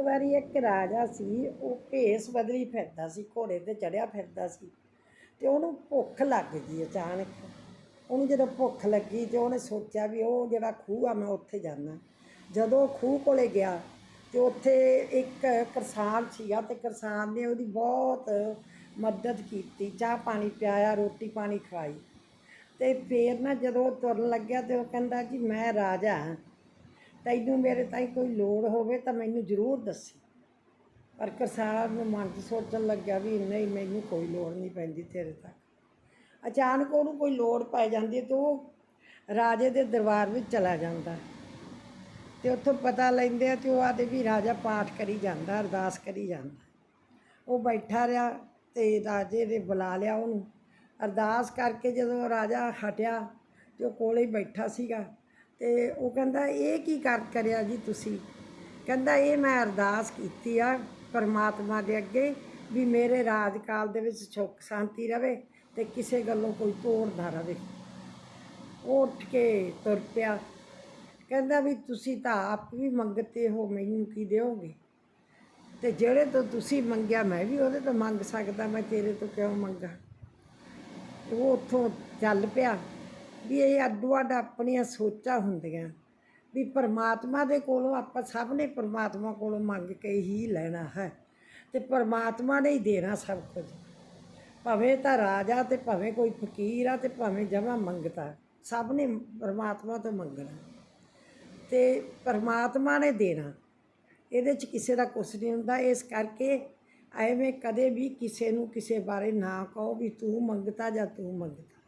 ਇੱਕ ਵਾਰੀ ਇੱਕ ਰਾਜਾ ਸੀ, ਉਹ ਭੇਸ ਬਦਲੀ ਫਿਰਦਾ ਸੀ, ਘੋੜੇ ਤੇ ਚੜਿਆ ਫਿਰਦਾ ਸੀ ਤੇ ਉਹਨੂੰ ਭੁੱਖ ਲੱਗ ਗਈ ਅਚਾਨਕ। ਉਹਨੂੰ ਜਦੋਂ ਭੁੱਖ ਲੱਗੀ ਤੇ ਉਹਨੇ ਸੋਚਿਆ ਵੀ ਉਹ ਜਿਹੜਾ ਖੂਹ ਆ, ਮੈਂ ਉੱਥੇ ਜਾਣਾ ਜਦੋਂ ਉਹ ਖੂਹ ਕੋਲੇ ਗਿਆ ਤੇ ਉੱਥੇ ਇੱਕ ਕਿਸਾਨ ਸੀਗਾ ਤੇ ਕਿਸਾਨ ਨੇ ਉਹਦੀ ਬਹੁਤ ਮਦਦ ਕੀਤੀ, ਚਾਹ ਪਾਣੀ ਪਿਆਇਆ, ਰੋਟੀ ਪਾਣੀ ਖਵਾਈ। ਤੇ ਫੇਰ ਨਾ ਜਦੋਂ ਤੁਰਨ ਲੱਗਿਆ ਤੇ ਉਹ ਕਹਿੰਦਾ ਜੀ, ਮੈਂ ਰਾਜਾ ਹਾਂ। ਤੈਨੂੰ ਮੇਰੇ ਤਾਈ ਕੋਈ ਲੋੜ ਹੋਵੇ ਤਾਂ ਮੈਨੂੰ ਜ਼ਰੂਰ ਦੱਸੀ। ਪਰ ਕਰਸਾਰ ਨੂੰ ਮਨ 'ਚ ਸੋਚਣ ਲੱਗਿਆ ਵੀ ਨਹੀਂ, ਮੈਨੂੰ ਕੋਈ ਲੋੜ ਨਹੀਂ ਪੈਂਦੀ ਤੇਰੇ ਤੱਕ। ਅਚਾਨਕ ਉਹਨੂੰ ਕੋਈ ਲੋੜ ਪੈ ਜਾਂਦੀ ਹੈ ਤੇ ਉਹ ਰਾਜੇ ਦੇ ਦਰਬਾਰ ਵਿੱਚ ਚਲਾ ਜਾਂਦਾ। ਤੇ ਉੱਥੋਂ ਪਤਾ ਲੈਂਦੇ ਆ ਤੇ ਉਹ ਆਦੇ ਵੀ ਰਾਜਾ ਪਾਠ ਕਰੀ ਜਾਂਦਾ, ਅਰਦਾਸ ਕਰੀ ਜਾਂਦਾ। ਉਹ ਬੈਠਾ ਰਿਹਾ ਤੇ ਰਾਜੇ ਨੇ ਬੁਲਾ ਲਿਆ ਉਹਨੂੰ। ਅਰਦਾਸ ਕਰਕੇ ਜਦੋਂ ਰਾਜਾ ਹਟਿਆ ਤੇ ਉਹ ਕੋਲੇ ਹੀ ਬੈਠਾ ਸੀਗਾ। ਤੇ ਉਹ ਕਹਿੰਦਾ, ਇਹ ਕੀ ਕਰ, ਕਰਿਆ ਜੀ ਤੁਸੀਂ? ਕਹਿੰਦਾ, ਇਹ ਮੈਂ ਅਰਦਾਸ ਕੀਤੀ ਆ ਪਰਮਾਤਮਾ ਦੇ ਅੱਗੇ ਵੀ ਮੇਰੇ ਰਾਜ ਕਾਲ ਦੇ ਵਿੱਚ ਸੁੱਖ, ਸ਼ਾਂਤੀ ਰਵੇ ਤੇ ਕਿਸੇ ਗੱਲੋਂ ਕੋਈ ਤੋੜ ਨਾ ਰਵੇ। ਉਹ ਉੱਠ ਕੇ ਤੁਰ ਪਿਆ। ਕਹਿੰਦਾ ਵੀ, ਤੁਸੀਂ ਤਾਂ ਆਪ ਵੀ ਮੰਗਤੇ ਹੋ, ਮੈਨੂੰ ਕੀ ਦਿਓਗੇ? ਤੇ ਜਿਹੜੇ ਤੋਂ ਤੁਸੀਂ ਮੰਗਿਆ, ਮੈਂ ਵੀ ਉਹਦੇ ਤੋਂ ਮੰਗ ਸਕਦਾ, ਮੈਂ ਤੇਰੇ ਤੋਂ ਕਿਉਂ ਮੰਗਾ? ਉਹ ਉੱਥੋਂ ਚੱਲ ਪਿਆ। ਵੀ ਇਹ ਅੱਡੋ ਅੱਡ ਆਪਣੀਆਂ ਸੋਚਾਂ ਹੁੰਦੀਆਂ। ਵੀ ਪਰਮਾਤਮਾ ਦੇ ਕੋਲੋਂ ਆਪਾਂ ਸਭ ਨੇ ਪਰਮਾਤਮਾ ਕੋਲੋਂ ਮੰਗ ਕੇ ਹੀ ਲੈਣਾ ਹੈ ਤੇ ਪਰਮਾਤਮਾ ਨੇ ਹੀ ਦੇਣਾ ਸਭ ਕੁਝ। ਭਾਵੇਂ ਤਾਂ ਰਾਜਾ ਤੇ ਭਾਵੇਂ ਕੋਈ ਫਕੀਰ ਆ ਤੇ ਭਾਵੇਂ ਜਮਾ ਮੰਗਤਾ, ਸਭ ਨੇ ਪਰਮਾਤਮਾ ਤੋਂ ਮੰਗਣਾ। ਤੇ ਪਰਮਾਤਮਾ ਨੇ ਦੇਣਾ। ਇਹਦੇ 'ਚ ਕਿਸੇ ਦਾ ਕੁਛ ਨਹੀਂ ਹੁੰਦਾ। ਇਸ ਕਰਕੇ ਐਵੇਂ ਕਦੇ ਵੀ ਕਿਸੇ ਨੂੰ ਕਿਸੇ ਬਾਰੇ ਨਾ ਕਹੋ ਵੀ ਤੂੰ ਮੰਗਤਾ ਜਾਂ ਤੂੰ ਮੰਗਤਾ।